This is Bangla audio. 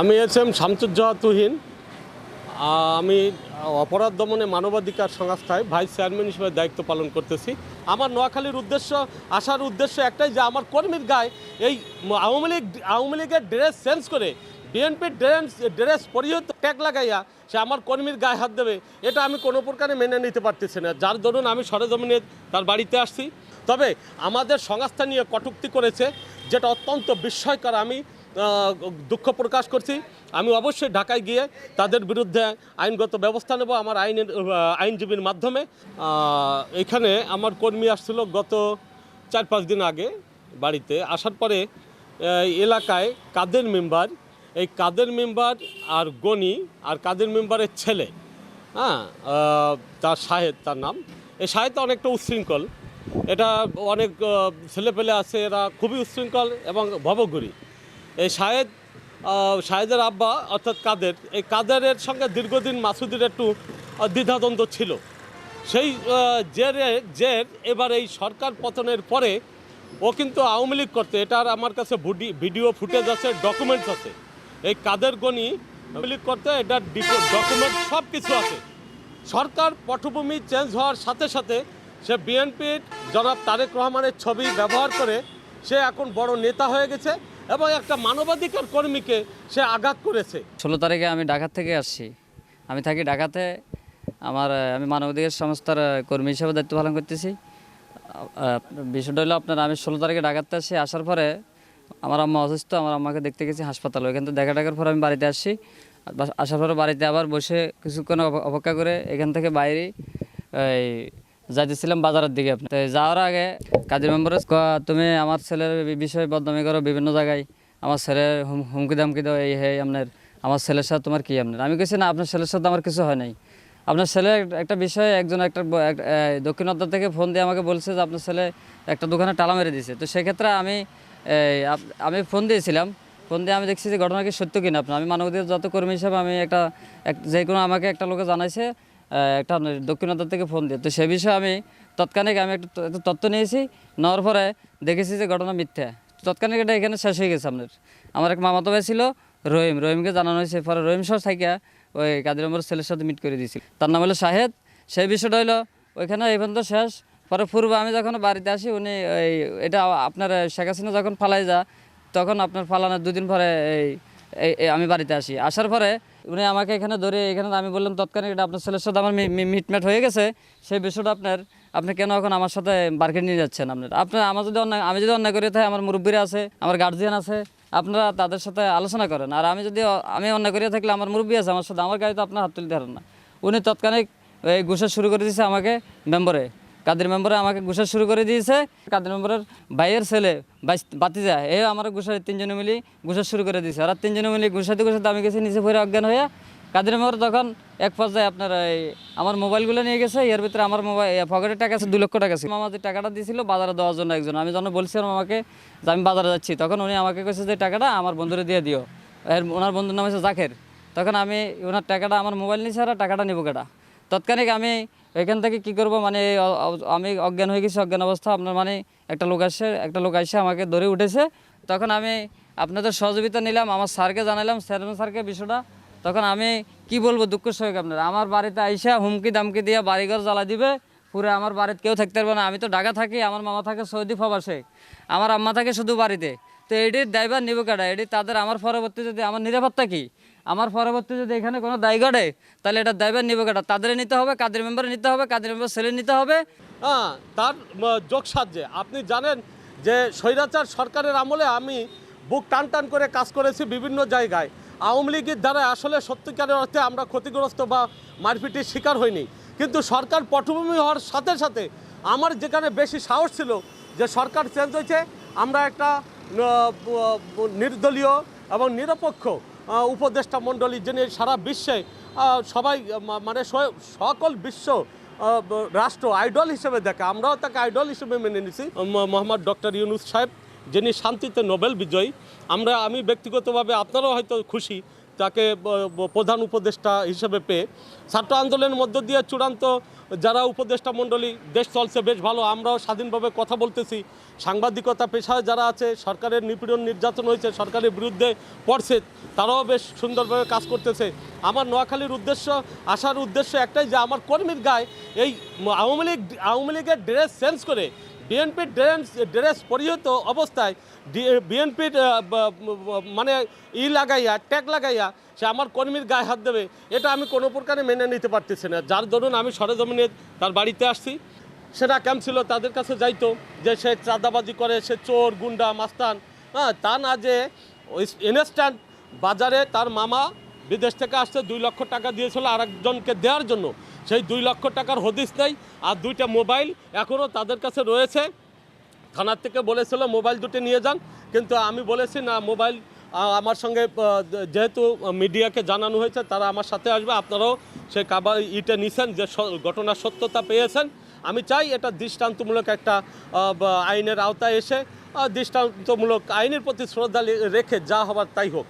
আমি এস এম শামসুজ্জোহা তুহিন। আমি অপরাধ দমনে মানবাধিকার সংস্থায় ভাইস চেয়ারম্যান হিসেবে দায়িত্ব পালন করতেছি। আমার নোয়াখালীর উদ্দেশ্য আসার উদ্দেশ্য একটাই যে আমার কর্মীর গায়ে এই আওয়ামী লীগ, আওয়ামী লীগের ড্রেস চেঞ্জ করে বিএনপির ড্রেস ড্রেস পরিহিত ট্যাগ লাগাইয়া সে আমার কর্মীর গায়ে হাত দেবে, এটা আমি কোনো প্রকারে মেনে নিতে পারতেছি না। যার দরুন আমি সরেজমিনে তার বাড়িতে আসছি। তবে আমাদের সংস্থা নিয়ে কটুক্তি করেছে, যেটা অত্যন্ত বিস্ময়কর। আমি দুঃখ প্রকাশ করছি। আমি অবশ্যই ঢাকায় গিয়ে তাদের বিরুদ্ধে আইনগত ব্যবস্থা নেব, আমার আইনের আইনজীবীর মাধ্যমে। এখানে আমার কর্মী আসছিল গত চার পাঁচ দিন আগে বাড়িতে। আসার পরে এলাকায় কাদের মেম্বার, এই কাদের মেম্বার আর গনি আর কাদের মেম্বারের ছেলে হ্যাঁ তার শাহেদ, তার নাম। এই শাহেদ অনেকটা উচ্ছৃঙ্খল। এটা অনেক ছেলেপেলে আছে, এরা খুবই উচ্ছৃঙ্খল এবং ভবঘুরি। এই শাহেদ শাহেদের আব্বা, অর্থাৎ কাদের, এই কাদেরের সঙ্গে দীর্ঘদিন মাসুদের একটু দ্বিধাদ্বন্দ্ব ছিল। সেই জেরে, জের এবার এই সরকার পতনের পরে ও কিন্তু আওয়ামী লীগ করতে এটার আমার কাছে ভুডি- ভিডিও ফুটেজ আছে ডকুমেন্টস আছে। এই কাদের গনি আওয়ামী লীগ করতে এটার ডকুমেন্ট সব কিছু আছে। সরকার পটভূমি চেঞ্জ হওয়ার সাথে সাথে সে বিএনপির জনাব তারেক রহমানের ছবি ব্যবহার করে সে এখন বড় নেতা হয়ে গেছে। এবং একটা মানবাধিকার কর্মীকে সে আঘাত করেছে। ষোলো তারিখে আমি ঢাকা থেকে আসছি। আমি থাকি ঢাকাতে। আমার, আমি মানবাধিকার সংস্থার কর্মী হিসেবে দায়িত্ব পালন করতেছি। বিষয়টা হলো আপনার, আমি ষোলো তারিখে ঢাকাতে আসছি। আসার পরে আমার আম্মা অসুস্থ, আমার আম্মাকে দেখতে গেছি হাসপাতালে। ওইখান থেকে দেখা টাকার পর আমি বাড়িতে আসছি। আসার পরে বাড়িতে আবার বসে কিছুক্ষণ অপেক্ষা করে এখান থেকে বাইরে, এই যাইতেছিলাম বাজারের দিকে আপনি। যাওয়ার আগে কাজী মেম্বার তুমি আমার ছেলের বিষয়ে বদনামি করো বিভিন্ন জায়গায়। আমার ছেলে হুমকি দামকি দাও, এই হে আপনার। আমার ছেলের সাথে তোমার কি আপনার? আমি কেছি না, আপনার ছেলের সাথে আমার কিছু হয় নাই। আপনার ছেলে একটা বিষয়ে একজন একটা দক্ষিণ অর্ধ থেকে ফোন দিয়ে আমাকে বলছে যে আপনার ছেলে একটা দোকানে টালা মেরে দিয়েছে। তো সেক্ষেত্রে আমি আমি ফোন দিয়েছিলাম। ফোন দিয়ে আমি দেখছি যে ঘটনা কি সত্য কিনা আপনার? আমি মানবাধিকার যত কর্মী হিসাবে আমি একটা এক- যে কোনো আমাকে একটা লোকে জানাইছে একটা দক্ষিণাত্তর থেকে ফোন দিয়ে। তো সে বিষয়ে আমি তৎক্ষণিক আমি একটা তথ্য নিয়েছি, নেওয়ার পরে দেখেছি যে ঘটনা মিথ্যা। তৎক্ষণিক এটা এখানে শেষ হয়ে গেছে আপনার আমার এক মামাতো ভাই ছিল, রহিম। রহিমকে জানানো হয়েছে, পরে রহিম সহ থাকিয়া ওই কাদের নম্বর ছেলের সাথে মিট করে দিয়েছিল। তার নাম হলো শাহেদ। সেই বিষয়টা হলো, ওইখানে এই পর্যন্ত শেষ। পরে পূর্বে আমি যখন বাড়িতে আসি, উনি এই এটা আপনার শেখ হাসিনা যখন ফালাই যা তখন আপনার ফালানোর দুদিন পরে এই আমি বাড়িতে আসি। আসার পরে উনি আমাকে এখানে ধরে, এখানে আমি বললাম তৎক্ষণিক এটা আপনার ছেলের সাথে আমার মি- মি- মিটমেট হয়ে গেছে। সেই বিষয়টা আপনার, আপনি কেন এখন আমার সাথে মার্কেট নিয়ে যাচ্ছেন আপনার? আপনার আমার যদি অন্যায়, আমি যদি অন্যায় করে থাকি আমার মুরব্বীরা আছে, আমার গার্জিয়ান আছে, আপনারা তাদের সাথে আলোচনা করেন। আর আমি যদি আমি অন্যায় করে থাকলে আমার মুরব্বী আছে, আমার সাথে আমার গাড়িতে আপনার হাত তুলতে পারেন না। উনি তৎক্ষণিক এই ঘুষা শুরু করে দিয়েছে আমাকে মেম্বরে। কাদের মেম্বারে আমাকে ঘুষা শুরু করে দিয়েছে, কাদের মেম্বারের ভাইয়ের ছেলে বাতি বাতিজা এ আমার ঘুষা তিনজনে মিলি ঘুষা শুরু করে দিয়েছে। আর তিনজনে মিলি ঘুষাতে ঘুষাতে আমি গেছি, নিচে পড়ে অজ্ঞান হয়ে কাদের মেম্বার তখন এক পর্যায়ে আপনার এই আমার মোবাইলগুলো নিয়ে গেছে, এর ভিতরে আমার মোবাইল পকেটের টাকা আছে দু লক্ষ টাকা ছিল মামা যে টাকাটা দিয়েছিল বাজারে দেওয়ার জন্য একজন। আমি যখন বলছিলাম আমাকে যে আমি বাজারে যাচ্ছি, তখন উনি আমাকে কইছে যে, টাকাটা আমার বন্ধুরে দিয়ে দিও। এর ওনার বন্ধুর নাম হচ্ছে জাকের। তখন আমি ওনার টাকাটা আমার মোবাইল নিয়েছে আর টাকাটা নেব কেটা তৎক্ষণিক আমি এখান থেকে কি করব মানে আমি অজ্ঞান হয়ে গেছি, অজ্ঞান অবস্থা, আপনার মানে একটা লোক আসে একটা লোক এসে আমাকে ধরে উঠেছে। তখন আমি আপনাদের সহযোগিতা নিলাম, আমার স্যারকে জানালাম চেয়ারম্যান স্যারকে বিষয়টা। তখন আমি কি বলব, দুঃখ সহিক আপনার। আমার বাড়িতে আইসা হুমকি দামকি দিয়ে বাড়িঘর জ্বালা দিবে, পুরো আমার বাড়িতে কেউ থাকতে পারবে না। আমি তো ঢাকা থাকি, আমার মামা থাকে সৌদি প্রবাসে, আমার আম্মা থাকে শুধু বাড়িতে। তো এটির ড্রাইভার নিব কাটা এটি তাদের, আমার পরবর্তী যদি আমার নিরাপত্তা কি? আমার পরবর্তী যদি এখানে কোনো দায় ঘটে তাহলে এটা ড্রাইভার নিব কাটা তাদের নিতে হবে, কাদের মেম্বার নিতে হবে, কাদের মেম্বার ছেলে নিতে হবে। হ্যাঁ তার যোগ সাহায্যে আপনি জানেন যে স্বৈরাচার সরকারের আমলে আমি বুক টান টান করে কাজ করেছি বিভিন্ন জায়গায়। আওয়ামী লীগের দ্বারা আসলে সত্যিকারের অর্থে আমরা ক্ষতিগ্রস্ত বা মারপিটের শিকার হইনি। কিন্তু সরকার পটভূমি হওয়ার সাথে সাথে আমার যেখানে বেশি সাহস ছিল যে সরকার চেঞ্জ হয়েছে, আমরা একটা নির্দলীয় এবং নিরপেক্ষ উপদেষ্টা মণ্ডলী যিনি সারা বিশ্বে সবাই মানে সকল বিশ্ব রাষ্ট্র আইডল হিসেবে দেখে। আমরাও তাকে আইডল হিসেবে মেনে নিছি। মোহাম্মদ ডক্টর ইউনুস সাহেব, যিনি শান্তিতে নোবেল বিজয়ী। আমরা, আমি ব্যক্তিগতভাবে আপনারাও হয়তো খুশি তাকে প্রধান উপদেষ্টা হিসেবে পেয়ে ছাত্র আন্দোলনের মধ্য দিয়ে চূড়ান্ত যারা উপদেষ্টা মণ্ডলী, দেশ চলছে বেশ ভালো, আমরাও স্বাধীনভাবে কথা বলতেছি। সাংবাদিকতা পেশায় যারা আছে, সরকারের নিপীড়ন নির্যাতন হয়েছে, সরকারের বিরুদ্ধে পড়ছে, তারাও বেশ সুন্দরভাবে কাজ করতেছে। আমার নোয়াখালীর উদ্দেশ্য, আসার উদ্দেশ্য একটাই যে, আমার কর্মীর গায়ে এই আওয়ামী লীগ, আওয়ামী লীগের ড্রেস চেঞ্জ করে বিএনপির ড্রেস ড্রেস পরিহিত অবস্থায় বিএনপির মানে ই লাগাইয়া, ট্যাগ লাগাইয়া সে আমার কর্মীর গায়ে হাত দেবে। এটা আমি কোনো প্রকারে মেনে নিতে পারতেছি না। যার দরুন আমি সরেজমিনে তার বাড়িতে আসছি। সেটা ক্যাম্প ছিল তাদের কাছে যাইতো যে সে চাঁদাবাজি করে, সে চোর, গুন্ডা, মাস্তান। হ্যাঁ তা না যে ইনস্ট্যান্ট বাজারে তার মামা বিদেশ থেকে আসছে দুই লক্ষ টাকা দিয়েছিল আরেকজনকে দেওয়ার জন্য। সেই দুই লক্ষ টাকার হদিস নেই আর দুইটা মোবাইল এখনও তাদের কাছে রয়েছে। থানার থেকে বলেছিল মোবাইল দুটি নিয়ে যান, কিন্তু আমি বলেছি না, মোবাইল আমার সঙ্গে যেহেতু মিডিয়াকে জানানো হয়েছে, তারা আমার সাথে আসবে, আপনারাও সে কাবার ইটে নিছেন যে ঘটনার সত্যতা পেয়েছেন। আমি চাই এটা দৃষ্টান্তমূলক একটা আইনের আওতায় এসে দৃষ্টান্তমূলক আইনের প্রতি শ্রদ্ধা রেখে যা হবার তাই হোক।